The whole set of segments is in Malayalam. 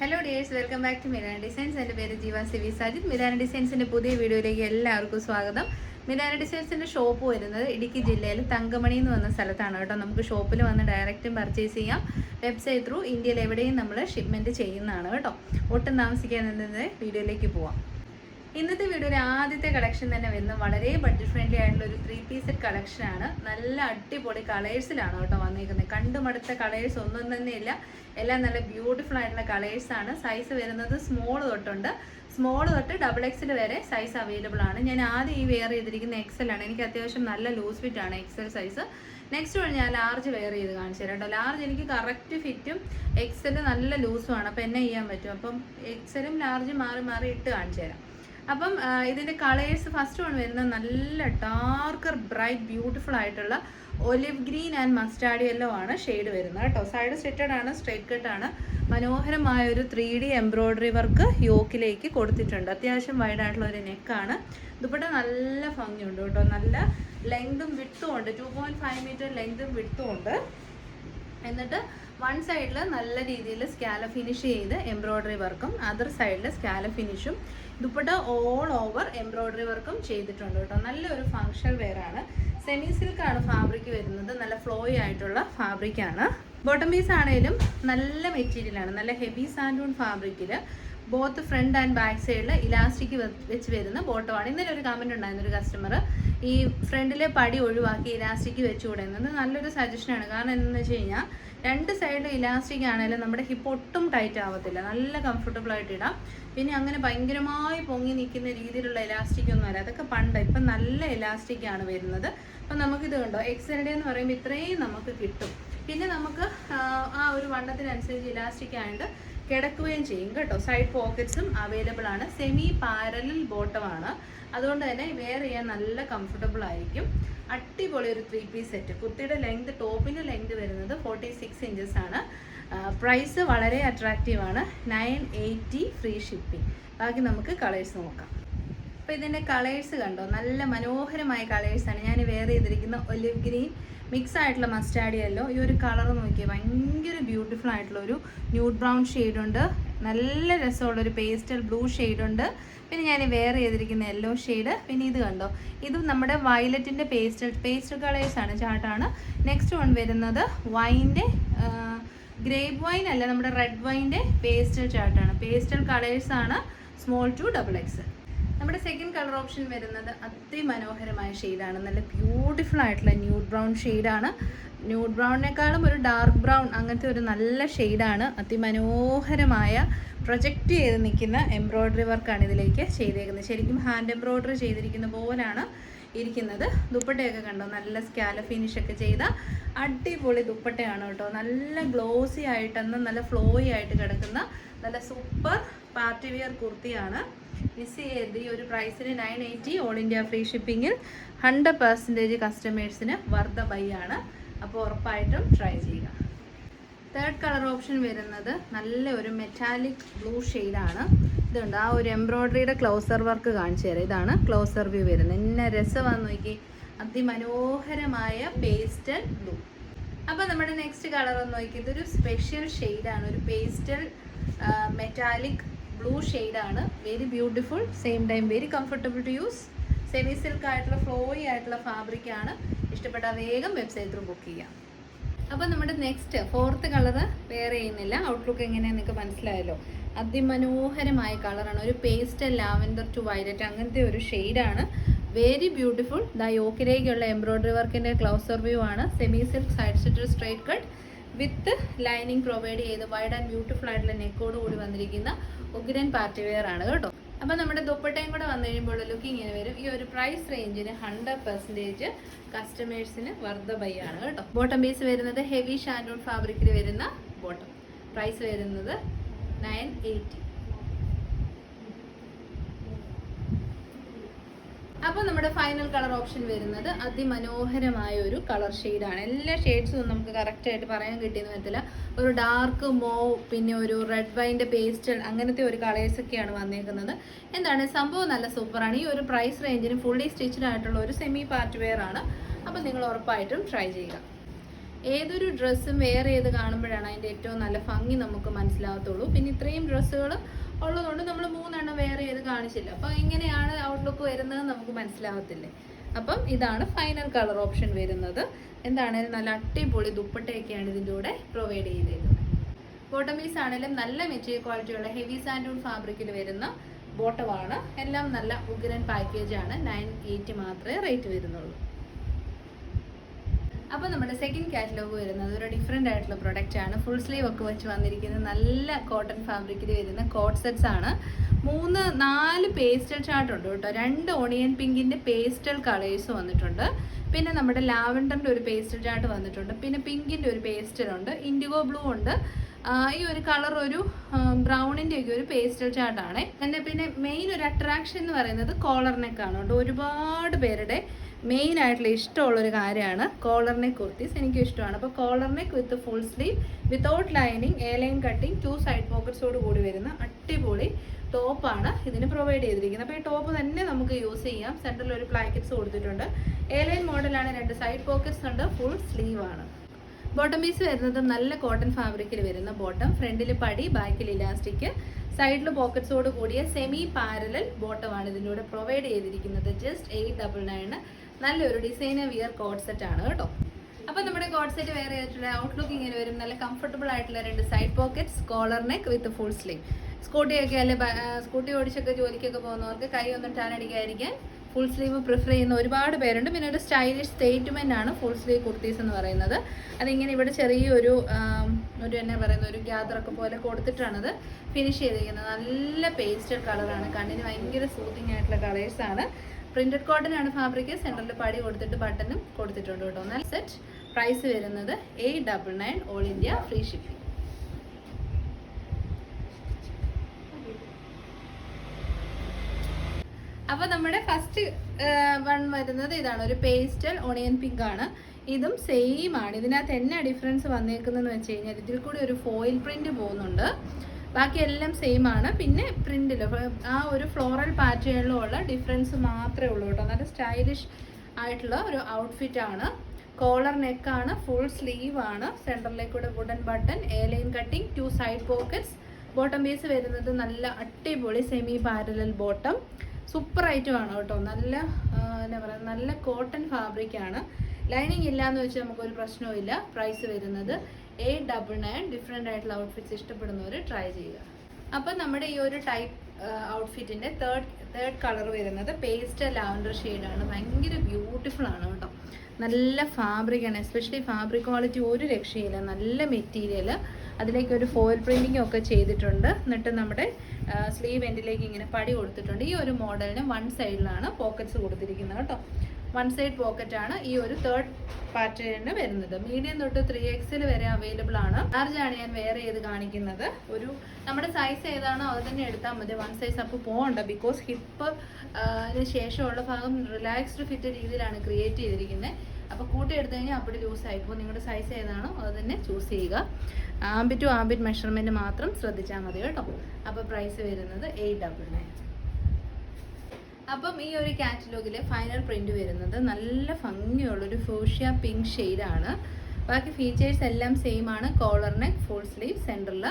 Hello dears welcome back to Mirana designs എന്റെ പേര് ജീവ സിവി സാജിത്. മിരാന ഡിസൈൻസിന്റെ പുതിയ വീഡിയോയിലേക്ക് എല്ലാവർക്കും സ്വാഗതം. മിരാന ഡിസൈൻസിന്റെ ഷോപ്പ് വരുന്നത് ഇടുക്കി ജില്ലയിൽ തങ്കമണി എന്ന് പറഞ്ഞ സ്ഥലത്താണ് കേട്ടോ. നമുക്ക് ഷോപ്പിൽ വന്ന് ഡയറക്റ്റും പർച്ചേസ് ചെയ്യാം. വെബ്സൈറ്റ് ത്രൂ ഇന്ത്യയിൽ എവിടെയും നമ്മൾ ഷിപ്മെന്റ് ചെയ്യുന്നതാണ് കേട്ടോ. ഒട്ടും താമസിക്കാതെ വീഡിയോയിലേക്ക് പോവാം. ഇന്നത്തെ വീഡിയോയിൽ ആദ്യത്തെ കളക്ഷൻ തന്നെ വരുന്നത് വളരെ ബഡ്ജറ്റ് ഫ്രണ്ട്ലി ആയിട്ടുള്ള ഒരു ത്രീ പീസ് സെറ്റ് കളക്ഷൻ ആണ്. നല്ല അടിപൊളി കളേഴ്സിലാണ് കേട്ടോ വന്നിരിക്കുന്നത് കണ്ടുമടുത്ത കളേഴ്സ് ഒന്നും തന്നെ ഇല്ല. എല്ലാം നല്ല ബ്യൂട്ടിഫുൾ ആയിട്ടുള്ള ആണ്. സൈസ് വരുന്നത് സ്മോൾ തൊട്ടുണ്ട്. സ്മോൾ തൊട്ട് ഡബിൾ എക്സിൽ വരെ സൈസ് അവൈലബിൾ ആണ്. ഞാൻ ആദ്യം ഈ വെയർ ചെയ്തിരിക്കുന്ന എക്സൽ ആണ്. എനിക്ക് അത്യാവശ്യം നല്ല ലൂസ് ഫിറ്റ് ആണ് എക്സൽ സൈസ് നെക്സ്റ്റ് വഴി ഞാൻ ലാർജ് വെയർ ചെയ്ത് കാണിച്ചു തരാം കേട്ടോ. ലാർജ് എനിക്ക് കറക്റ്റ് ഫിറ്റും എക്സൽ നല്ല ലൂസും ആണ്. അപ്പോൾ എന്നെ ചെയ്യാൻ പറ്റും. അപ്പം എക്സലും ലാർജ് മാറി മാറി ഇട്ട് കാണിച്ചു തരാം. അപ്പം ഇതിന്റെ കളേഴ്സ് ഫസ്റ്റ് വൺ വരുന്നത് നല്ല ഡാർക്കർ ബ്രൈറ്റ് ബ്യൂട്ടിഫുൾ ആയിട്ടുള്ള olive green and mustard yellow ആണ് ഷെയ്ഡ് വരുന്നത് കേട്ടോ. സൈഡ് സ്റ്റിറ്റഡ് ആണ് സ്ട്രൈറ്റ് കട്ട് ആണ്. മനോഹരമായ ഒരു ത്രീ ഡി എംബ്രോയിഡറി വർക്ക് യോക്കിലേക്ക് കൊടുത്തിട്ടുണ്ട്. അത്യാവശ്യം വൈഡ് ആയിട്ടുള്ള ഒരു നെക്കാണ് ദുപ്പട്ട നല്ല ഭംഗിയുണ്ട് കേട്ടോ. നല്ല ലെങ്തും വിട്ടും ഉണ്ട്. ടു പോയിന്റ് ഫൈവ് മീറ്റർ ലെങ്തും വിട്ടും ഉണ്ട്. എന്നിട്ട് വൺ സൈഡിൽ നല്ല രീതിയിൽ സ്കാല ഫിനിഷ് ചെയ്ത് എംബ്രോയ്ഡറി വർക്കും അതർ സൈഡിൽ സ്കാല ഫിനിഷും ദുപ്പട്ട ഓൾ ഓവർ എംബ്രോയ്ഡറി വർക്കും ചെയ്തിട്ടുണ്ട് കേട്ടോ. നല്ലൊരു ഫങ്ഷൻ വെയർ ആണ്. സെമി സിൽക്ക് ആണ് ഫാബ്രിക് വരുന്നത്. നല്ല ഫ്ലോയി ആയിട്ടുള്ള ഫാബ്രിക് ആണ്. ബോട്ടം പീസ് ആണെങ്കിലും നല്ല മെറ്റീരിയലാണ് നല്ല ഹെവി സാൻഡൂൺ ഫാബ്രിക്കിൽ ബോത്ത് ഫ്രണ്ട് ആൻഡ് ബാക്ക് സൈഡിൽ ഇലാസ്റ്റിക് വെച്ച് വരുന്ന ബോട്ടമാണ് ഇന്നലെ ഒരു കമന്റ് ഉണ്ടായിരുന്നു ഒരു കസ്റ്റമർ ഈ ഫ്രണ്ടിലെ പടി ഒഴിവാക്കി ഇലാസ്റ്റിക് വെച്ച് എന്നത് നല്ലൊരു സജഷനാണ് കാരണം എന്താണെന്ന് വെച്ച് കഴിഞ്ഞാൽ രണ്ട് സൈഡിലും ഇലാസ്റ്റിക് ആണെങ്കിലും നമ്മുടെ ഹിപ്പ് ഒട്ടും ടൈറ്റ് ആവത്തില്ല. നല്ല കംഫർട്ടബിൾ ആയിട്ട് ഇടാം. പിന്നെ അങ്ങനെ ഭയങ്കരമായി പൊങ്ങി നിൽക്കുന്ന രീതിയിലുള്ള ഇലാസ്റ്റിക് ഒന്നും അല്ല. അതൊക്കെ പണ്ട് ഇപ്പം നല്ല ഇലാസ്റ്റിക് ആണ് വരുന്നത്. അപ്പം നമുക്കിത് കണ്ടോ? എക്സലിന്റെ എന്ന് പറയുമ്പോൾ ഇത്രയും നമുക്ക് കിട്ടും. പിന്നെ നമുക്ക് ആ, ആ ഒരു വണ്ണത്തിനനുസരിച്ച് ഇലാസ്റ്റിക് ആയിട്ട് കിടക്കുകയും ചെയ്യും കേട്ടോ. സൈഡ് പോക്കറ്റ്സും അവൈലബിൾ ആണ്. സെമി പാരലൽ ആണ്. അതുകൊണ്ട് തന്നെ വെയർ ചെയ്യാൻ നല്ല കംഫർട്ടബിൾ ആയിരിക്കും. അടിപൊളി ഒരു ത്രീ പീസ് സെറ്റ് കുർത്തിയുടെ ലെങ്ത് ടോപ്പിന്റെ ലെങ്ത് വരുന്നത് ഫോർട്ടി സിക്സ് ഇഞ്ചസ് ആണ് പ്രൈസ് വളരെ അട്രാക്റ്റീവ് ആണ്. നയൻ എയ്റ്റി ഫ്രീ ഷിപ്പിംഗ് ബാക്കി നമുക്ക് കളേഴ്സ് നോക്കാം. അപ്പോൾ ഇതിന്റെ കളേഴ്സ് കണ്ടോ? നല്ല മനോഹരമായ കളേഴ്സാണ് ഞാൻ വെയർ ചെയ്തിരിക്കുന്ന ഒലിവ് ഗ്രീൻ മിക്സ് ആയിട്ടുള്ള മസ്റ്റാഡ് യെല്ലോ. ഈ ഒരു കളർ നോക്കിയാൽ ഭയങ്കര ബ്യൂട്ടിഫുൾ ആയിട്ടുള്ള ഒരു ന്യൂഡ് ബ്രൗൺ ഉണ്ട്. നല്ല രസമുള്ള ഒരു പേസ്റ്റൽ ബ്ലൂ ഉണ്ട്. പിന്നെ ഞാൻ വെയർ ചെയ്തിരിക്കുന്ന യെല്ലോ ഷെയ്ഡ് പിന്നെ ഇത് കണ്ടോ? ഇതും നമ്മുടെ വയലറ്റിന്റെ പേസ്റ്റൽ പേസ്റ്റൽ കളേഴ്സാണ് ചാട്ടാണ്. നെക്സ്റ്റ് വൺ വരുന്നത് വൈന്റെ ഗ്രേപ്പ് വൈൻ അല്ല നമ്മുടെ റെഡ് വൈന്റെ പേസ്റ്റൽ ചാട്ടാണ്. പേസ്റ്റൽ കളേഴ്സാണ് സ്മോൾ ടു ഡബിൾ എക്സ് നമ്മുടെ സെക്കൻഡ് കളർ ഓപ്ഷൻ വരുന്നത് അതിമനോഹരമായ ഷെയ്ഡാണ് നല്ല ബ്യൂട്ടിഫുൾ ആയിട്ടുള്ള ന്യൂഡ് ബ്രൗൺ ഷെയ്ഡാണ് ന്യൂഡ് ബ്രൗണിനേക്കാളും ഒരു ഡാർക്ക് ബ്രൗൺ അങ്ങനത്തെ ഒരു നല്ല ഷെയ്ഡാണ് അതിമനോഹരമായ പ്രൊജക്റ്റ് ചെയ്ത് നിൽക്കുന്ന എംബ്രോയ്ഡറി വർക്കാണ് ഇതിലേക്ക് ചെയ്തേക്കുന്നത്. ശരിക്കും ഹാൻഡ് എംബ്രോയ്ഡറി ചെയ്തിരിക്കുന്ന പോലാണ് ഇരിക്കുന്നത്. ദുപ്പട്ടയൊക്കെ കണ്ടോ? നല്ല സ്കാല ഫിനിഷ് ഒക്കെ ചെയ്ത അടിപൊളി ദുപ്പട്ടയാണ് കേട്ടോ. നല്ല ഗ്ലോസി ആയിട്ടെന്ന് നല്ല ഫ്ലോയി ആയിട്ട് കിടക്കുന്ന നല്ല സൂപ്പർ പാർട്ടി വെയർ കുർത്തിയാണ്. മിസ് ചെയ്യരുത് ഈ ഒരു പ്രൈസിന് nine eighty all India free ഷിപ്പിങ്ങിൽ hundred percentage കസ്റ്റമേഴ്സിന് വർദ്ധ ബൈ ആണ്. അപ്പോൾ ഉറപ്പായിട്ടും ട്രൈ ചെയ്യുക. തേർഡ് കളർ ഓപ്ഷൻ വരുന്നത് നല്ല ഒരു മെറ്റാലിക് ബ്ലൂ ഷെയ്ഡാണ് ഇതുണ്ട്. ആ ഒരു എംബ്രോയ്ഡറിയുടെ ക്ലോസർ വർക്ക് കാണിച്ചു തരാം. ഇതാണ് ക്ലോസർ വ്യൂ വരുന്നത്. എന്നെ രസമാണെന്ന് നോക്കി. അതിമനോഹരമായ പേസ്റ്റൽ ബ്ലൂ അപ്പോൾ നമ്മുടെ നെക്സ്റ്റ് കളർ ഒന്ന് നോക്കി. ഇതൊരു സ്പെഷ്യൽ ഷെയ്ഡാണ് ഒരു പേസ്റ്റൽ മെറ്റാലിക് ബ്ലൂ ആണ്. Very beautiful same time very comfortable to use semi silk ആയിട്ടുള്ള ഫ്ലോയി ആയിട്ടുള്ള ഫാബ്രിക് ആണ്. ഇഷ്ടപ്പെട്ട വേഗം വെബ്സൈറ്റ് ത്രൂ ബുക്ക് ചെയ്യാം. അപ്പോൾ നമ്മുടെ നെക്സ്റ്റ് ഫോർത്ത് കളറ് വെയർ ചെയ്യുന്നില്ല. ഔട്ട്ലുക്ക് എങ്ങനെയാണെന്ന് നിങ്ങൾക്ക് മനസ്സിലായല്ലോ. അതിമനോഹരമായ കളറാണ് ഒരു പേസ്റ്റൽ ലാവൻഡർ ടു വയലറ്റ് അങ്ങനത്തെ ഒരു ഷെയ്ഡാണ് വെരി ബ്യൂട്ടിഫുൾ ദ യോക്കിലേക്കുള്ള എംബ്രോയിഡറി വർക്കിന്റെ ക്ലൗസർ വ്യൂ ആണ്. Semi silk side slit straight cut with lining provide ചെയ്ത് വൈഡ് ആൻഡ് ബ്യൂട്ടിഫുൾ ആയിട്ടുള്ള നെക്കോട് കൂടി വന്നിരിക്കുന്ന ഉഗ്രൻ പാർട്ടി വെയർ ആണ് കേട്ടോ. അപ്പോൾ നമ്മുടെ ദുപ്പട്ടയും കൂടെ വന്നു കഴിയുമ്പോൾ ലുക്ക് ഇങ്ങനെ വരും. ഈ ഒരു പ്രൈസ് റേഞ്ചിന് ഹൺഡ്രഡ് പെർസെന്റേജ് കസ്റ്റമേഴ്സിന് വർദ്ധ ബൈ ആണ് കേട്ടോ. ബോട്ടം പീസ് വരുന്നത് ഹെവി ഷാൻഡൂൺ ഫാബ്രിക്കിൽ വരുന്ന ബോട്ടം പ്രൈസ് വരുന്നത് നയൻ എയ്റ്റി അപ്പോൾ നമ്മുടെ ഫൈനൽ കളർ ഓപ്ഷൻ വരുന്നത് അതിമനോഹരമായ ഒരു കളർ ഷെയ്ഡാണ് എല്ലാ ഷെയ്ഡ്സും നമുക്ക് കറക്റ്റായിട്ട് പറയാൻ കിട്ടിയെന്ന് വരത്തില്ല. ഒരു ഡാർക്ക് മോ പിന്നെ ഒരു റെഡ് വൈന്റെ പേസ്റ്റൽ അങ്ങനത്തെ ഒരു കളേഴ്സ് ഒക്കെയാണ് വന്നേക്കുന്നത്. എന്താണ്? സംഭവം നല്ല സൂപ്പറാണ് ഈ ഒരു പ്രൈസ് റേഞ്ചിന് ഫുള്ളി സ്റ്റിച്ചഡ് ആയിട്ടുള്ള ഒരു സെമി പാർട്ട് വെയർ ആണ്. അപ്പോൾ നിങ്ങൾ ഉറപ്പായിട്ടും ട്രൈ ചെയ്യുക. ഏതൊരു ഡ്രസ്സും വേറെ ചെയ്ത് കാണുമ്പോഴാണ് അതിന്റെ ഏറ്റവും നല്ല ഭംഗി നമുക്ക് മനസ്സിലാകത്തുള്ളൂ. പിന്നെ ഇത്രയും ഡ്രസ്സുകൾ ഉള്ളതുകൊണ്ട് നമ്മൾ മൂന്നെണ്ണം വേറെ ചെയ്ത് കാണിച്ചില്ല. അപ്പോൾ ഇങ്ങനെയാണ് ഔട്ട്ലുക്ക് വരുന്നത് നമുക്ക് മനസ്സിലാകത്തില്ലേ? അപ്പം ഇതാണ് ഫൈനൽ കളർ ഓപ്ഷൻ വരുന്നത്. എന്താണ്? നല്ല അടിപൊളി ദുപ്പട്ടയൊക്കെയാണ് ഇതിന്റെ കൂടെ പ്രൊവൈഡ് ചെയ്തിരുന്നത് ബോട്ടം പീസ് ആണെങ്കിലും നല്ല മെറ്റീരിയൽ ക്വാളിറ്റിയുള്ള ഹെവി സാൻഡൂൺ ഫാബ്രിക്കിൽ വരുന്ന ബോട്ടമാണ് എല്ലാം നല്ല ഉഗ്രൻ പാക്കേജാണ് നയൻ എയ്റ്റി മാത്രമേ റേറ്റ് വരുന്നുള്ളൂ. അപ്പോൾ നമ്മുടെ സെക്കൻഡ് കാറ്റലോഗ് വരുന്നത് ഒരു ഡിഫറെന്റ് ആയിട്ടുള്ള പ്രൊഡക്റ്റ് ആണ്. ഫുൾ സ്ലീവ് ഒക്കെ വെച്ച് വന്നിരിക്കുന്ന നല്ല കോട്ടൺ ഫാബ്രിക്കിൽ വരുന്ന കോട്ട് സെറ്റ്സ് ആണ്. മൂന്ന് നാല് പേസ്റ്റൽ ചാർട്ട് ഉണ്ട് കേട്ടോ. രണ്ട് ഓണിയൻ പിങ്കിന്റെ പേസ്റ്റൽ കളേഴ്സ് വന്നിട്ടുണ്ട്. പിന്നെ നമ്മുടെ ലാവൻഡറിന്റെ ഒരു പേസ്റ്റൽ ചാർട്ട് വന്നിട്ടുണ്ട്. പിന്നെ പിങ്കിന്റെ ഒരു പേസ്റ്റൽ ഉണ്ട്. ഇൻഡിഗോ ബ്ലൂ ഉണ്ട്. ഈ ഒരു കളർ ഒരു ബ്രൗണിന്റെ ഒക്കെ ഒരു പേസ്റ്റൽ ചാർട്ടാണ് എന്റെ പിന്നെ മെയിൻ ഒരു അട്രാക്ഷൻ എന്ന് പറയുന്നത് കോളർ നെക്കാണ് ഒരുപാട് പേരുടെ മെയിൻ ആയിട്ടുള്ള ഇഷ്ടമുള്ള ഒരു കാര്യമാണ് കോളർ നെക്ക് കുർത്തീസ് എനിക്ക് ഇഷ്ടമാണ്. അപ്പോൾ collar neck with full sleeve without lining A line cutting two side പോക്കറ്റ്സോട് കൂടി വരുന്ന അടിപൊളി ടോപ്പാണ് ഇതിന് പ്രൊവൈഡ് ചെയ്തിരിക്കുന്നത്. അപ്പോൾ ഈ ടോപ്പ് തന്നെ നമുക്ക് യൂസ് ചെയ്യാം. സെന്ററിൽ ഒരു പ്ലാക്കറ്റ്സ് കൊടുത്തിട്ടുണ്ട്. എ ലൈൻ മോഡലാണ് രണ്ട് സൈഡ് പോക്കറ്റ്സ് ഉണ്ട് ഫുൾ സ്ലീവ് ആണ്. ബോട്ടം പീസ് വരുന്നത് നല്ല കോട്ടൺ ഫാബ്രിക്കിൽ വരുന്ന ബോട്ടം ഫ്രണ്ടിൽ പടി ബാക്കിൽ ഇലാസ്റ്റിക് സൈഡിൽ പോക്കറ്റ്സോട് കൂടിയ സെമി പാരലൽ ബോട്ടമാണ് ഇതിന്റെ കൂടെ പ്രൊവൈഡ് ചെയ്തിരിക്കുന്നത്. ജസ്റ്റ് എയ്റ്റ് ഡബിൾ നയൻ നല്ലൊരു ഡിസൈനർ വിയർ കോഡ് സെറ്റ് ആണ് കേട്ടോ. അപ്പോൾ നമ്മുടെ കോഡ് സെറ്റ് വേറെ ചെയ്തിട്ടുള്ള ഔട്ട്ലുക്ക് ഇങ്ങനെ വരും. നല്ല കംഫർട്ടബിൾ ആയിട്ടുള്ള രണ്ട് side pockets collar neck with full sleeve സ്കൂട്ടിയൊക്കെ അല്ലെ സ്കൂട്ടി ഓടിച്ചൊക്കെ ജോലിക്കൊക്കെ പോകുന്നവർക്ക് കൈ ഒന്നും ടാൻ അടിക്കാതിരിക്കാൻ ഫുൾ സ്ലീവ് പ്രിഫർ ചെയ്യുന്ന ഒരുപാട് പേരുണ്ട്. പിന്നെ ഒരു സ്റ്റൈലിഷ് സ്റ്റേറ്റ്മെന്റ് ആണ് ഫുൾ സ്ലീവ് കുർത്തീസ് എന്ന് പറയുന്നത്. അതിങ്ങനെ ഇവിടെ ചെറിയൊരു ഒരു എന്നാ പറയുന്ന ഒരു ഗ്യാദറൊക്കെ പോലെ കൊടുത്തിട്ടാണത് ഫിനിഷ് ചെയ്തിരിക്കുന്നത്. നല്ല പേസ്റ്റൽ കളറാണ് കണ്ണിന് ഭയങ്കര സൂത്തിങ് ആയിട്ടുള്ള കളേഴ്സാണ് പ്രിന്റഡ് കോട്ടൺ ആണ് ഫാബ്രിക് സെൻട്രലിൽ പാടി കൊടുത്തിട്ട് ബട്ടണും കൊടുത്തിട്ടുണ്ട് കേട്ടോ. നല്ല സെറ്റ് പ്രൈസ് വരുന്നത് eight double nine all India free shipping അപ്പൊ നമ്മുടെ ഫസ്റ്റ് വൺ വരുന്നത് ഇതാണ്. ഒരു പേസ്റ്റൽ ഒണിയൻ പിങ്ക് ആണ്. ഇതും സെയിം ആണ്. ഇതിനകത്ത് എന്നാ ഡിഫറൻസ് വന്നേക്കുന്നതെന്ന് വെച്ച് കഴിഞ്ഞാൽ ഇതിൽ കൂടി ഒരു ഫോയിൽ പ്രിന്റ് പോകുന്നുണ്ട്. ബാക്കി എല്ലാം സെയിം ആണ്. പിന്നെ പ്രിന്റിൽ ആ ഒരു ഫ്ലോറൽ പാറ്റേണിലുള്ള ഡിഫറൻസ് മാത്രമേ ഉള്ളൂ കേട്ടോ. നല്ല സ്റ്റൈലിഷ് ആയിട്ടുള്ള ഒരു ഔട്ട്ഫിറ്റ് ആണ്. കോളർ നെക്കാണ് ഫുൾ സ്ലീവ് ആണ്. സെന്ററിലേക്കൂടെ wooden button A line cutting two side pockets bottom piece വരുന്നത് നല്ല അടിപൊളി semi parallel bottom super item ആണ് കേട്ടോ. നല്ല എന്താ പറയുക നല്ല കോട്ടൺ ഫാബ്രിക് ആണ്. ലൈനിങ് ഇല്ല എന്ന് വെച്ചാൽ നമുക്കൊരു പ്രശ്നവുമില്ല പ്രൈസ് വരുന്നത് എയ്റ്റ് ഡബിൾ നയൻ ഡിഫറെന്റ് ആയിട്ടുള്ള ഔട്ട്ഫിറ്റ്സ് ഇഷ്ടപ്പെടുന്നവർ ട്രൈ ചെയ്യുക. അപ്പം നമ്മുടെ ഈ ഒരു ടൈപ്പ് ഔട്ട്ഫിറ്റിന്റെ തേർഡ് തേർഡ് കളർ വരുന്നത് പേസ്റ്റ് ലാവൻഡർ ഷെയ്ഡാണ് ഭയങ്കര ബ്യൂട്ടിഫുൾ ആണ് കേട്ടോ. നല്ല ഫാബ്രിക്കാണ് എസ്പെഷ്യലി ഫാബ്രിക് ക്വാളിറ്റി ഒരു രക്ഷയില്ല. നല്ല മെറ്റീരിയൽ അതിലേക്ക് ഒരു ഫോയിൽ പ്രിന്റിംഗ് ഒക്കെ ചെയ്തിട്ടുണ്ട്. എന്നിട്ട് നമ്മുടെ സ്ലീവ് എൻഡിലേക്ക് ഇങ്ങനെ പടി കൊടുത്തിട്ടുണ്ട്. ഈ ഒരു മോഡലിന് വൺ സൈഡിലാണ് പോക്കറ്റ്സ് കൊടുത്തിരിക്കുന്നത് കേട്ടോ. വൺ സൈഡ് പോക്കറ്റ് ആണ് ഈ ഒരു തേർഡ് പാറ്റേണിന് വരുന്നത്. മീഡിയം തൊട്ട് ത്രീ എക്സിൽ വരെ അവൈലബിൾ ആണ്. ലാർജ് ആണ് ഞാൻ വേറെ ചെയ്ത് കാണിക്കുന്നത്? ഒരു നമ്മുടെ സൈസ് ഏതാണോ അത് തന്നെ എടുത്താൽ മതി. വൺ സൈസ് അപ്പ് പോകണ്ട ബിക്കോസ് ഹിപ്പ് ശേഷമുള്ള ഭാഗം റിലാക്സ്ഡ് ഫിറ്റ് രീതിയിലാണ് ക്രിയേറ്റ് ചെയ്തിരിക്കുന്നത് അപ്പോൾ കൂട്ടി എടുത്തു കഴിഞ്ഞാൽ അപ്പോൾ ലൂസ് ആയിപ്പോൾ നിങ്ങളുടെ സൈസ് ഏതാണോ അത് തന്നെ ചൂസ് ചെയ്യുക. ആംബിറ്റ് ടു ആംബിറ്റ് മെഷർമെന്റ് മാത്രം ശ്രദ്ധിച്ചാൽ മതി കേട്ടോ. അപ്പോൾ പ്രൈസ് വരുന്നത് എയ്റ്റ് ഡബിൾ നയൻ അപ്പം ഈ ഒരു കാറ്റലോഗിലെ ഫൈനൽ പ്രിന്റ് വരുന്നത് നല്ല ഭംഗിയുള്ളൊരു ഫൂഷ്യ പിങ്ക് ഷെയ്ഡാണ് ബാക്കി ഫീച്ചേഴ്സ് എല്ലാം സെയിം ആണ്. കോളർ നെക്ക് ഫുൾ സ്ലീവ് സെന്ററിൽ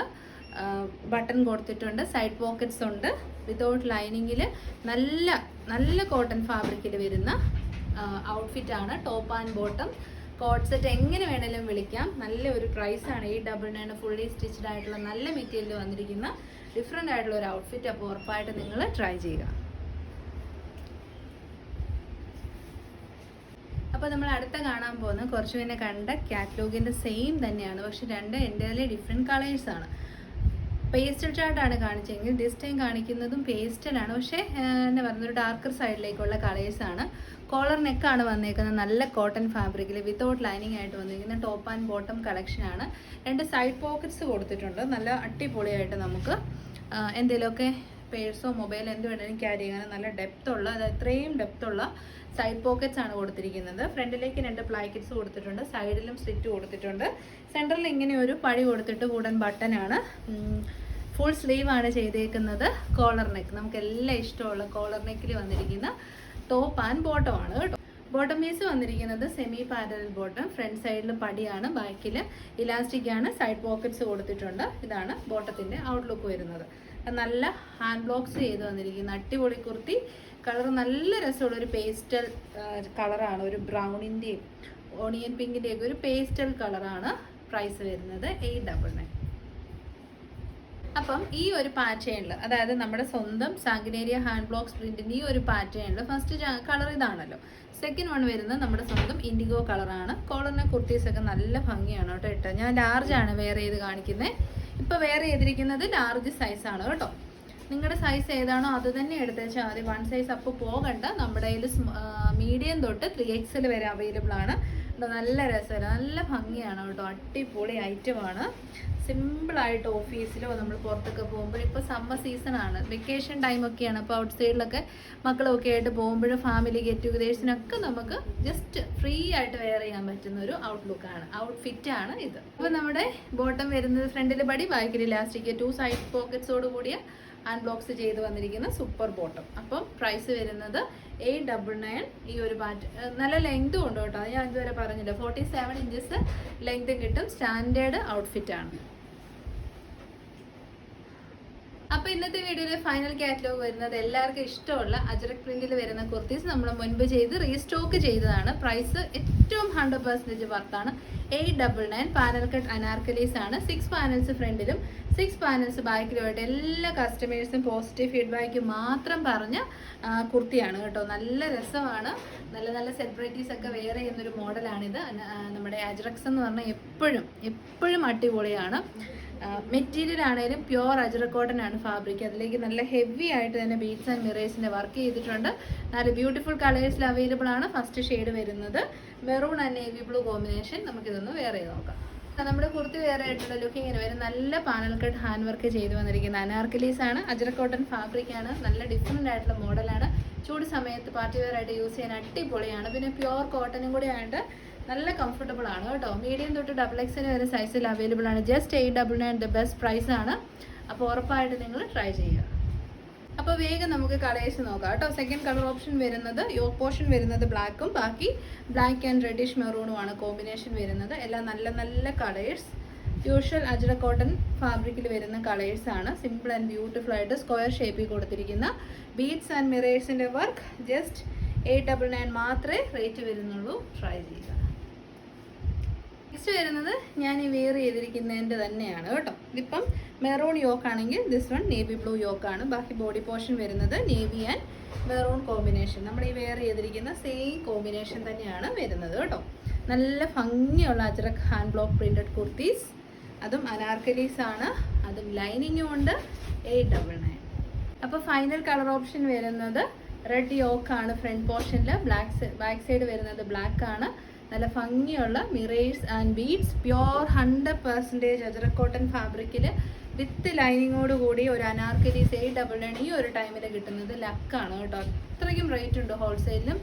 ബട്ടൺ കൊടുത്തിട്ടുണ്ട്. സൈഡ് പോക്കറ്റ്സ് ഉണ്ട്. വിതൗട്ട് ലൈനിങ്ങിൽ നല്ല നല്ല കോട്ടൺ ഫാബ്രിക്കിൽ വരുന്ന ഔട്ട്ഫിറ്റ് ആണ്. Top and bottom coat set എങ്ങനെ വേണമെങ്കിലും വിളിക്കാം. നല്ല ഒരു പ്രൈസാണ് ഈ ഡബിൾ നയൻ ഫുള്ളി സ്റ്റിച്ച്ഡ് ആയിട്ടുള്ള നല്ല മെറ്റീരിയൽ വന്നിരിക്കുന്ന ഡിഫറെന്റ് ആയിട്ടുള്ള ഒരു ഔട്ട്ഫിറ്റ് അപ്പോൾ ഉറപ്പായിട്ട് നിങ്ങൾ ട്രൈ ചെയ്യുക. അപ്പോൾ നമ്മൾ അടുത്ത കാണാൻ പോകുന്ന കുറച്ച് പിന്നെ കണ്ട കാറ്റലോഗിന്റെ സെയിം തന്നെയാണ്. പക്ഷെ രണ്ട് എന്റെ ഡിഫറെന്റ് കളേഴ്സ് ആണ്. പേസ്റ്റൽ ചാർട്ടാണ് കാണിച്ചെങ്കിൽ ദിസ് ടൈം കാണിക്കുന്നതും പേസ്റ്റഡ് ആണ്. പക്ഷേ എന്നെ പറയുക ഒരു ഡാർക്കർ സൈഡിലേക്കുള്ള കളേഴ്സാണ് കോളർ നെക്കാണ് വന്നേക്കുന്നത്. നല്ല കോട്ടൺ ഫാബ്രിക്കിൽ വിത്തൗട്ട് ലൈനിങ് ആയിട്ട് വന്നിരിക്കുന്ന ടോപ്പ് ആൻഡ് ബോട്ടം കളക്ഷനാണ് രണ്ട് സൈഡ് പോക്കറ്റ്സ് കൊടുത്തിട്ടുണ്ട്. നല്ല അടിപൊളിയായിട്ട് നമുക്ക് എന്തെങ്കിലുമൊക്കെ പേഴ്സോ മൊബൈലോ എന്ത് വേണമെങ്കിലും ക്യാരി ചെയ്യാൻ നല്ല ഡെപ്ത് ഉള്ള അത് അത്രയും ഡെപ്ത് ഉള്ള സൈഡ് പോക്കറ്റ്സ് ആണ് കൊടുത്തിരിക്കുന്നത്. ഫ്രണ്ടിലേക്ക് രണ്ട് പ്ലാക്കറ്റ്സ് കൊടുത്തിട്ടുണ്ട്. സൈഡിലും സ്ലിറ്റ് കൊടുത്തിട്ടുണ്ട്. സെന്ററിൽ ഇങ്ങനെ ഒരു പടി കൊടുത്തിട്ട് വുഡൻ ബട്ടൺ ആണ്. ഫുൾ സ്ലീവ് ആണ് ചെയ്തേക്കുന്നത്. കോളർ നെക്ക് നമുക്ക് എല്ലാം ഇഷ്ടമുള്ള കോളർ നെക്കിൽ വന്നിരിക്കുന്ന ടോപ്പ് ആൻഡ് ബോട്ടം ആണ് കേട്ടോ. ബോട്ടം പീസ് വന്നിരിക്കുന്നത് സെമി പാരൽ ബോട്ടം ഫ്രണ്ട് സൈഡിൽ പടിയാണ് ബാക്കിൽ ഇലാസ്റ്റിക് ആണ്. സൈഡ് പോക്കറ്റ്സ് കൊടുത്തിട്ടുണ്ട്. ഇതാണ് ബോട്ടത്തിന്റെ ഔട്ട്ലുക്ക് വരുന്നത്. നല്ല ഹാൻഡ് ബ്ലോക്സ് ചെയ്ത് വന്നിരിക്കുന്ന. അടിപൊളി കുർത്തി. കളർ നല്ല രസമുള്ള ഒരു പേസ്റ്റൽ കളറാണ് ഒരു ബ്രൗണിന്റെയും ഓണിയൻ പിങ്കിന്റെയൊക്കെ ഒരു പേസ്റ്റൽ കളറാണ് പ്രൈസ് വരുന്നത്. എയ്റ്റ് ഡബിൾ നയൻ അപ്പം ഈ ഒരു പാറ്റേണിൽ അതായത് നമ്മുടെ സ്വന്തം സാങ്കിനേരിയ ഹാൻഡ് ബ്ലോക്സ് പ്രിന്റിന്റെ ഈ ഒരു പാറ്റേണിൽ ഫസ്റ്റ് കളർ ഇതാണല്ലോ. സെക്കൻഡ് വൺ വരുന്നത് നമ്മുടെ സ്വന്തം ഇൻഡിഗോ കളറാണ് കോളറിനെ കുർത്തീസൊക്കെ നല്ല ഭംഗിയാണ് കേട്ടോ ഞാൻ ലാർജാണ് വേറെ ചെയ്ത് കാണിക്കുന്നത് ഇപ്പൊ വേറെ ചെയ്തിരിക്കുന്നത് ലാർജ് സൈസ് ആണ് കേട്ടോ. നിങ്ങളുടെ സൈസ് ഏതാണോ അത് തന്നെ എടുത്തേച്ചാൽ മതി. വൺ സൈസ് അപ്പോൾ പോകണ്ട. നമ്മുടെ കയ്യിൽ മീഡിയം തൊട്ട് ത്രീ എക്സൽ വരെ അവൈലബിൾ ആണ്. നല്ല രസമല്ല നല്ല ഭംഗിയാണ് കേട്ടോ. അടിപൊളി ഐറ്റമാണ്. സിമ്പിളായിട്ട് ഓഫീസിലോ നമ്മൾ പുറത്തൊക്കെ പോകുമ്പോൾ ഇപ്പോൾ സമ്മർ സീസൺ ആണ്. വെക്കേഷൻ ടൈമൊക്കെയാണ് അപ്പോൾ ഔട്ട് സൈഡിലൊക്കെ മക്കളൊക്കെ ആയിട്ട് പോകുമ്പോഴും ഫാമിലി ഗെറ്റ് ടുഗദേഴ്സിനൊക്കെ നമുക്ക് ജസ്റ്റ് ഫ്രീ ആയിട്ട് വെയർ ചെയ്യാൻ പറ്റുന്ന ഒരു ഔട്ട്ലുക്കാണ് ആണ് ഇത്. അപ്പോൾ നമ്മുടെ ബോട്ടം വരുന്നത് ഫ്രണ്ടിൽ പടി. ബാക്കിൽ ഇലാസ്റ്റിക് ടു സൈഡ് പോക്കറ്റ്സോട് കൂടിയ ബ്ലോക്സ് ചെയ്ത് വന്നിരിക്കുന്ന സൂപ്പർ ബോട്ടം അപ്പം പ്രൈസ് വരുന്നത് എയ്റ്റ് ഡബിൾ നയൻ ഈ ഒരു പാറ്റ് നല്ല ലെങ്തും ഉണ്ട് കേട്ടോ. അത് ഞാൻ ഇതുവരെ പറഞ്ഞില്ല. ഫോർട്ടി സെവൻ ഇഞ്ചസ് ലെങ്ത്തും കിട്ടും. സ്റ്റാൻഡേർഡ് ഔട്ട്ഫിറ്റ് ആണ് അപ്പൊ ഇന്നത്തെ വീഡിയോയിലെ ഫൈനൽ കാറ്റലോഗ് വരുന്നത് എല്ലാവർക്കും ഇഷ്ടമുള്ള അജറക് പ്രിന്റിൽ വരുന്ന കുർത്തീസ് നമ്മൾ മുൻപ് ചെയ്ത് റീസ്റ്റോക്ക് ചെയ്തതാണ്. പ്രൈസ് ഏറ്റവും hundred percentage വർത്താണ് eight double nine panel cut anarkalis ആണ്. സിക്സ് പാനൽസ് ഫ്രണ്ടിലും സിക്സ് പാനൽസ് ബാക്കിലുമായിട്ട് എല്ലാ കസ്റ്റമേഴ്സും പോസിറ്റീവ് ഫീഡ്ബാക്ക് മാത്രം പറഞ്ഞ കുർത്തിയാണ് കേട്ടോ. നല്ല രസമാണ്. നല്ല നല്ല സെലിബ്രിറ്റീസ് ഒക്കെ വെയർ ചെയ്യുന്നൊരു മോഡലാണിത് നമ്മുടെ അജറക്സ് എന്ന് പറഞ്ഞാൽ എപ്പോഴും എപ്പോഴും അടിപൊളിയാണ്. മെറ്റീരിയൽ ആണെങ്കിലും പ്യുവർ അജറ കോട്ടൺ ആണ് ഫാബ്രിക് അതിലേക്ക് നല്ല ഹെവി ആയിട്ട് തന്നെ ബീഡ്സ് ആൻഡ് മിറേഴ്സിന്റെ വർക്ക് ചെയ്തിട്ടുണ്ട്. നല്ല ബ്യൂട്ടിഫുൾ കളേഴ്സിൽ അവൈലബിൾ ആണ്. ഫസ്റ്റ് ഷെയ്ഡ് വരുന്നത്. Maroon and navy blue combination നമുക്കിതൊന്ന് വേറെ നോക്കാം. നമ്മുടെ കുർത്തി വേറെ ആയിട്ടുള്ള ലുക്ക് ഇങ്ങനെ വരും. നല്ല പാനൽ കട്ട് ഹാൻഡ് വർക്ക് ചെയ്തു വന്നിരിക്കുന്ന അനാർക്കലീസ് ആണ്. അജറ കോട്ടൺ ഫാബ്രിക് ആണ്. നല്ല ഡിഫറെന്റ് ആയിട്ടുള്ള മോഡലാണ് ചൂട് സമയത്ത് പാർട്ടി വെയർ ആയിട്ട് യൂസ് ചെയ്യാൻ അടിപൊളിയാണ്. പിന്നെ പ്യുവർ കോട്ടനും കൂടി ആയിട്ട് നല്ല കംഫർട്ടബിൾ ആണ് കേട്ടോ. മീഡിയം തൊട്ട് ഡബിൾ എക്സിന് വരെ സൈസിൽ അവൈലബിൾ ആണ്. Just eight double nine the best price ആണ്. അപ്പോൾ ഉറപ്പായിട്ട് നിങ്ങൾ ട്രൈ ചെയ്യുക. അപ്പോൾ വേഗം നമുക്ക് കളേഴ്സ് നോക്കാം കേട്ടോ. സെക്കൻഡ് കളർ ഓപ്ഷൻ വരുന്നത് യോക്ക് പോർഷൻ വരുന്നത് ബ്ലാക്കും ബാക്കി ബ്ലാക്ക് ആൻഡ് റെഡിഷ് മെറൂണുമാണ് കോമ്പിനേഷൻ വരുന്നത്. എല്ലാം നല്ല നല്ല കളേഴ്സ് യൂഷ്വൽ അജറ കോട്ടൺ ഫാബ്രിക്കിൽ വരുന്ന കളേഴ്സ് ആണ്. സിമ്പിൾ ആൻഡ് ബ്യൂട്ടിഫുൾ ആയിട്ട് സ്ക്വയർ ഷേപ്പിൽ കൊടുത്തിരിക്കുന്ന beads and മിറേഴ്സിന്റെ work just eight double nine മാത്രമേ റേറ്റ് വരുന്നുള്ളൂ. ട്രൈ ചെയ്യുക. നെക്സ്റ്റ് വരുന്നത് ഞാൻ ഈ വെയർ ചെയ്തിരിക്കുന്നതിന്റെ തന്നെയാണ് കേട്ടോ. ഇതിപ്പം മെറൂൺ യോക്ക് ആണെങ്കിൽ this one navy blue yoke ആണ്. ബാക്കി ബോഡി പോർഷൻ വരുന്നത് നേവി ആൻഡ് മെറൂൺ കോമ്പിനേഷൻ നമ്മൾ ഈ വെയർ ചെയ്തിരിക്കുന്ന സെയിം കോമ്പിനേഷൻ തന്നെയാണ് വരുന്നത് കേട്ടോ. നല്ല ഭംഗിയുള്ള ajrakh hand block printed kurtis അതും അനാർക്കലീസ് ആണ്. അതും ലൈനിങ്ങും ഉണ്ട്. എയ്റ്റ് ഡബിൾ നയൻ അപ്പോൾ ഫൈനൽ കളർ ഓപ്ഷൻ വരുന്നത് റെഡ് യോക്ക് ആണ്. ഫ്രണ്ട് പോർഷനിൽ ബ്ലാക്ക് ബാക്ക് സൈഡ് വരുന്നത് ബ്ലാക്ക് ആണ്. നല്ല ഭംഗിയുള്ള mirrors and beads. Pure hundred percentage ajrakh cotton ഫാബ്രിക്കിൽ വിത്ത് ലൈനിങ്ങോട് കൂടി ഒരു അനാർക്കലീസ് എയ്റ്റ് ഡബിൾ നയൻ ഈ ഒരു ടൈമിൽ കിട്ടുന്നത് ലക്കാണ് കേട്ടോ. അത്രയ്ക്കും റേറ്റ് ഉണ്ട് ഹോൾസെയിലും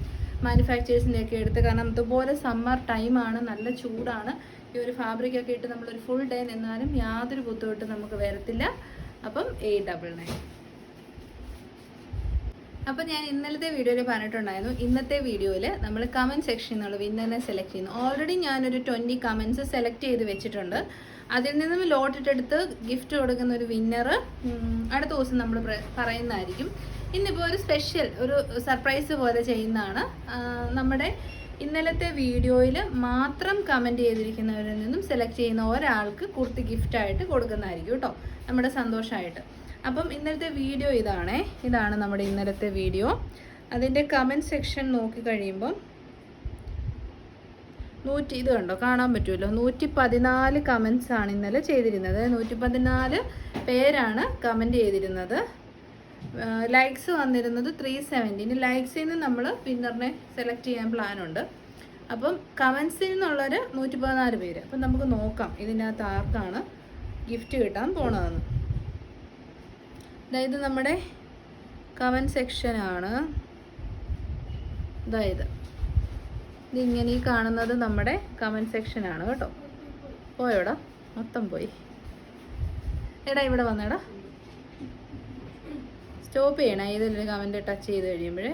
മാനുഫാക്ചേഴ്സിന്റെ ഒക്കെ എടുത്ത് കാരണം ഇതുപോലെ സമ്മർ ടൈമാണ് നല്ല ചൂടാണ്. ഈ ഒരു ഫാബ്രിക് ഒക്കെ ഇട്ട് നമ്മളൊരു ഫുൾ ഡേ നിന്നാലും യാതൊരു ബുദ്ധിമുട്ടും നമുക്ക് വരത്തില്ല. അപ്പം എയ്റ്റ് ഡബിൾ നയൻ അപ്പം ഞാൻ ഇന്നലത്തെ വീഡിയോയിൽ പറഞ്ഞിട്ടുണ്ടായിരുന്നു. ഇന്നത്തെ വീഡിയോയിൽ നമ്മൾ കമന്റ് സെക്ഷനിൽ നിന്നുള്ള വിന്നറിനെ സെലക്ട് ചെയ്യുന്നു. ഓൾറെഡി ഞാനൊരു ട്വന്റി കമൻസ് സെലക്ട് ചെയ്ത് വെച്ചിട്ടുണ്ട്. അതിൽ നിന്നും ലോട്ടിട്ടെടുത്ത് ഗിഫ്റ്റ് കൊടുക്കുന്ന ഒരു വിന്നർ അടുത്ത ദിവസം നമ്മൾ പറയുന്നതായിരിക്കും. ഇന്നിപ്പോൾ ഒരു സ്പെഷ്യൽ ഒരു സർപ്രൈസ് പോലെ ചെയ്യുന്നതാണ്. നമ്മുടെ ഇന്നലത്തെ വീഡിയോയിൽ മാത്രം കമന്റ് ചെയ്തിരിക്കുന്നവരിൽ നിന്നും സെലക്ട് ചെയ്യുന്ന ഒരാൾക്ക് കുർത്തി ഗിഫ്റ്റായിട്ട് കൊടുക്കുന്നതായിരിക്കും കേട്ടോ. നമ്മുടെ സന്തോഷമായിട്ട് അപ്പം ഇന്നലത്തെ വീഡിയോ ഇതാണേ. ഇതാണ് നമ്മുടെ ഇന്നലത്തെ വീഡിയോ. അതിന്റെ കമന്റ് സെക്ഷൻ നോക്കി കഴിയുമ്പം നൂറ്റി ഇത് കണ്ടോ? കാണാൻ പറ്റുമല്ലോ. നൂറ്റി പതിനാല് കമൻസ് ആണ് ഇന്നലെ ചെയ്തിരുന്നത്. നൂറ്റി പതിനാല് പേരാണ് കമന്റ് ചെയ്തിരുന്നത്. ലൈക്സ് വന്നിരുന്നത് ത്രീ സെവന്റി ലൈക്സിൽ നിന്ന് നമ്മൾ വിന്നറിനെ സെലക്ട് ചെയ്യാൻ പ്ലാനുണ്ട് അപ്പം കമൻസിൽ നിന്നുള്ളൊരു നൂറ്റി പതിനാല് പേര്. അപ്പം നമുക്ക് നോക്കാം ഇതിനകത്ത് ആർക്കാണ് ഗിഫ്റ്റ് കിട്ടാൻ പോണതെന്ന്. അതായത് നമ്മുടെ കമന്റ് സെക്ഷനാണ് അതായത് ഇതിങ്ങനെ ഈ കാണുന്നത് നമ്മുടെ കമന്റ് സെക്ഷനാണ് കേട്ടോ. പോയോടാ? മൊത്തം പോയി. എടാ ഇവിടെ വന്നേടാ. സ്റ്റോപ്പ് ചെയ്യണം. ഏതെങ്കിലും കമന്റ് ടച്ച് ചെയ്ത് കഴിയുമ്പോഴേ.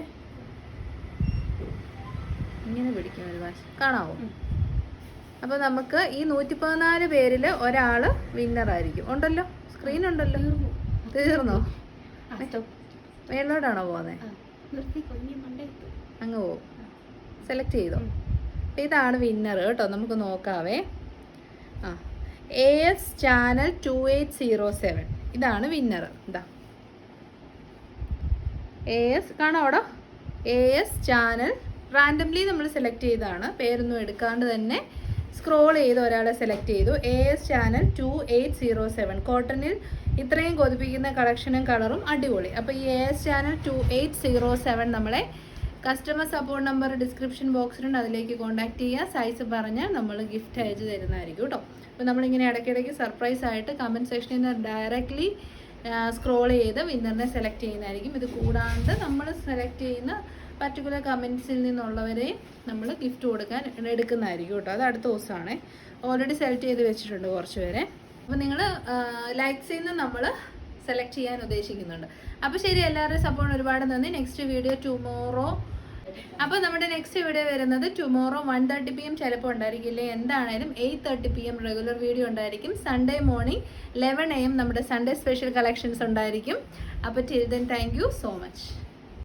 ഇങ്ങനെ പിടിക്കും ഒരു ഭാഷ കാണാവോ? അപ്പോൾ നമുക്ക് ഈ നൂറ്റി പതിനാല് പേരിൽ ഒരാൾ വിന്നറായിരിക്കും ഉണ്ടല്ലോ? സ്ക്രീൻ ഉണ്ടല്ലോ? തീർന്നോ? മേളിലോട്ടാണോ പോകുന്നത് അങ്ങ് പോവും. സെലക്ട് ചെയ്തോ? ഇതാണ് വിന്നർ കേട്ടോ നമുക്ക് നോക്കാവേ. ആ A S channel two eight zero seven ഇതാണ് വിന്നർ ഇതാ എ എസ് കാണോ അവിടെ? എ എസ് ചാനൽ റാൻഡംലി നമ്മൾ സെലക്ട് ചെയ്തതാണ്. പേരൊന്നും എടുക്കാണ്ട് തന്നെ സ്ക്രോൾ ചെയ്ത് ഒരാളെ സെലക്ട് ചെയ്തു. A S channel two eight zero seven കോട്ടണിൽ ഇത്രയും കൊതിപ്പിക്കുന്ന കളക്ഷനും കളറും അടിപൊളി. അപ്പോൾ ഈ A S channel two eight zero seven നമ്മളെ കസ്റ്റമർ സപ്പോർട്ട് നമ്പർ ഡിസ്ക്രിപ്ഷൻ ബോക്സിലുണ്ട് അതിലേക്ക് കോൺടാക്ട് ചെയ്യുക. സൈസ് പറഞ്ഞാൽ നമ്മൾ ഗിഫ്റ്റ് അയച്ചു തരുന്നതായിരിക്കും കേട്ടോ. അപ്പോൾ നമ്മളിങ്ങനെ ഇടയ്ക്കിടയ്ക്ക് സർപ്രൈസ് ആയിട്ട് കമന്റ് സെക്ഷനിൽ നിന്ന് ഡയറക്റ്റ്ലി സ്ക്രോൾ ചെയ്ത് വിന്നറിനെ സെലക്ട് ചെയ്യുന്നതായിരിക്കും. ഇത് കൂടാണ്ട് നമ്മൾ സെലക്ട് ചെയ്യുന്ന പർട്ടിക്കുലർ കമൻസിൽ നിന്നുള്ളവരെ നമ്മൾ ഗിഫ്റ്റ് കൊടുക്കാൻ എടുക്കുന്നതായിരിക്കും കേട്ടോ. അത് അടുത്ത ദിവസമാണ്. ഓൾറെഡി സെലക്ട് ചെയ്ത് വെച്ചിട്ടുണ്ട് കുറച്ച് പേരെ അപ്പോൾ നിങ്ങൾ ലൈക്സിൽ നിന്ന് നമ്മൾ സെലക്ട് ചെയ്യാൻ ഉദ്ദേശിക്കുന്നുണ്ട്. അപ്പോൾ ശരി എല്ലാവരുടെയും സപ്പോർട്ട് ഒരുപാട് നന്ദി. നെക്സ്റ്റ് വീഡിയോ ടുമോറോ അപ്പോൾ നമ്മുടെ നെക്സ്റ്റ് വീഡിയോ വരുന്നത് tomorrow one thirty P M ചിലപ്പോൾ ഉണ്ടായിരിക്കില്ല. എന്താണേലും eight thirty P M regular video ഉണ്ടായിരിക്കും. Sunday morning eleven A M നമ്മുടെ സൺഡേ സ്പെഷ്യൽ കളക്ഷൻസ് ഉണ്ടായിരിക്കും. അപ്പോൾ till then thank you so much